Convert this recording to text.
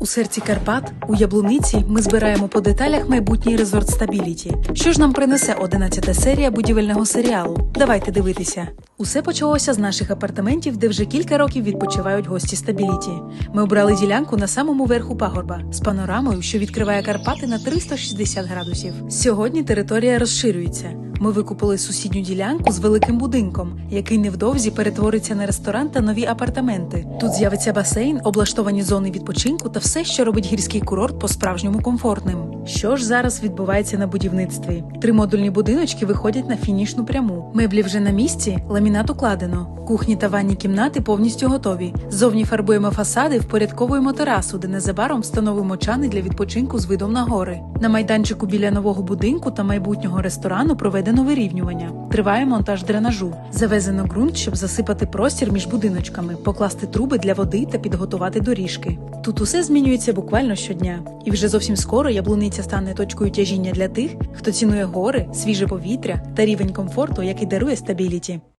У серці Карпат, у Яблуниці, ми збираємо по деталях майбутній резорт Стабіліті. Що ж нам принесе 11 серія будівельного серіалу? Давайте дивитися. Усе почалося з наших апартаментів, де вже кілька років відпочивають гості Стабіліті. Ми обрали ділянку на самому верху пагорба з панорамою, що відкриває Карпати на 360 градусів. Сьогодні територія розширюється. Ми викупили сусідню ділянку з великим будинком, який невдовзі перетвориться на ресторан та нові апартаменти. Тут з'явиться басейн, облаштовані зони відпочинку та все, що робить гірський курорт по-справжньому комфортним. Що ж зараз відбувається на будівництві? Три модульні будиночки виходять на фінішну пряму. Меблі вже на місці, ламінат укладено. Кухні та ванні кімнати повністю готові. Зовні фарбуємо фасади, впорядковуємо терасу, де незабаром встановимо чани для відпочинку з видом на гори. На майданчику біля нового будинку та майбутнього ресторану проведено вирівнювання. Триває монтаж дренажу. Завезено ґрунт, щоб засипати простір між будиночками, покласти труби для води та підготувати доріжки. Тут усе змінюється буквально щодня, і вже зовсім скоро яблуниця стане точкою тяжіння для тих, хто цінує гори, свіже повітря та рівень комфорту, який дарує стабіліті.